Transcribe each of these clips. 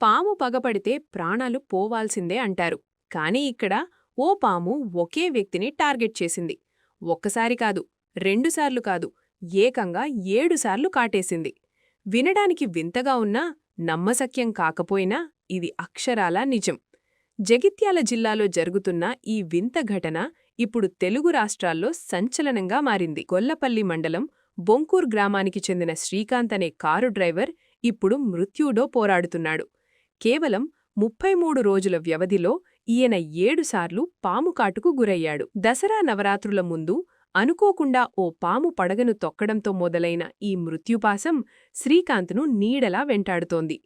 పాము పగపడితే ప్రాణాలు పోవాల్సిందే అంటారు. కాని ఇక్కడ ఓ పాము ఒకే వ్యక్తిని టార్గెట్ చేసింది. ఒక్కసారి కాదు రెండుసార్లు కాదు ఏకంగా ఏడుసార్లు కాటేసింది. వినడానికి వింతగా ఉన్నా నమ్మశక్యం కాకపోయినా ఇది అక్షరాలా నిజం. జగిత్యాల జిల్లాలో జరుగుతున్న ఈ వింత ఘటన ఇప్పుడు తెలుగు రాష్ట్రాల్లో సంచలనంగా మారింది. గొల్లపల్లి మండలం బొంకూర్ గ్రామానికి చెందిన శ్రీకాంత్ అనే కారు డ్రైవర్ ఇప్పుడు మృత్యుడో పోరాడుతున్నాడు. కేవలం ముప్పై మూడు రోజుల వ్యవధిలో ఈయన ఏడుసార్లు పాము కాటుకు గురయ్యాడు. దసరా నవరాత్రుల ముందు అనుకోకుండా ఓ పాము పడగను తొక్కడంతో మొదలైన ఈ మృత్యుపాసం శ్రీకాంత్ను నీడలా వెంటాడుతోంది.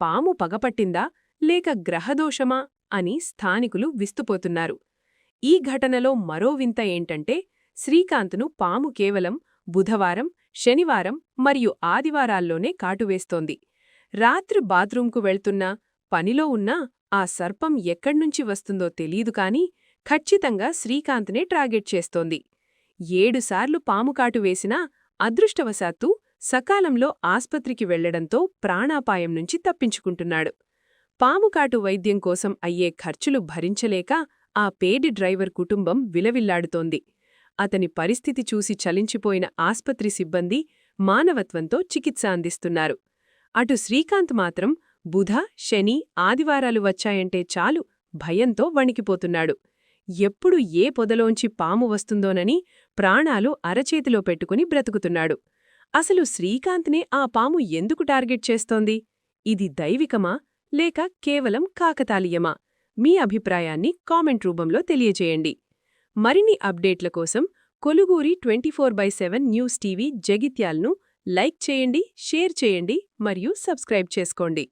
పాము పగపట్టిందా లేక గ్రహదోషమా అని స్థానికులు విస్తుపోతున్నారు. ఈ ఘటనలో మరో వింత ఏంటంటే శ్రీకాంత్ను పాము కేవలం బుధవారం శనివారం మరియు ఆదివారాల్లోనే కాటువేస్తోంది. రాత్రి బాత్రూంకు వెళ్తున్నా పనిలో ఉన్నా ఆ సర్పం ఎక్కడ్నుంచి వస్తుందో తెలీదు కాని ఖచ్చితంగా శ్రీకాంత్నే ట్రాగెట్ చేస్తోంది. ఏడుసార్లు పాముకాటు వేసినా అదృష్టవశాత్తు సకాలంలో ఆస్పత్రికి వెళ్ళడంతో ప్రాణాపాయం నుంచి తప్పించుకుంటున్నాడు. పాముకాటు వైద్యం కోసం అయ్యే ఖర్చులు భరించలేక ఆ పేడి డ్రైవర్ కుటుంబం విలవిల్లాడుతోంది. అతని పరిస్థితి చూసి చలించిపోయిన ఆస్పత్రి సిబ్బంది మానవత్వంతో చికిత్స అందిస్తున్నారు. అటు శ్రీకాంత్ మాత్రం బుధ శని ఆదివారాలు వచ్చాయంటే చాలు భయంతో వణికిపోతున్నాడు. ఎప్పుడు ఏ పొదలోంచి పాము వస్తుందోనని ప్రాణాలు అరచేతిలో పెట్టుకుని బ్రతుకుతున్నాడు. అసలు శ్రీకాంత్నే ఆ పాము ఎందుకు టార్గెట్ చేస్తోంది? ఇది దైవికమా లేక కేవలం కాకతాళీయమా? మీ అభిప్రాయాన్ని కామెంట్ రూపంలో తెలియజేయండి. మరిన్ని అప్డేట్ల కోసం Koluguri twenty four by seven news TV జగిత్యాల్ను like చేయండి షేర్ చేయండి మరియు సబ్స్క్రైబ్ చేసుకోండి.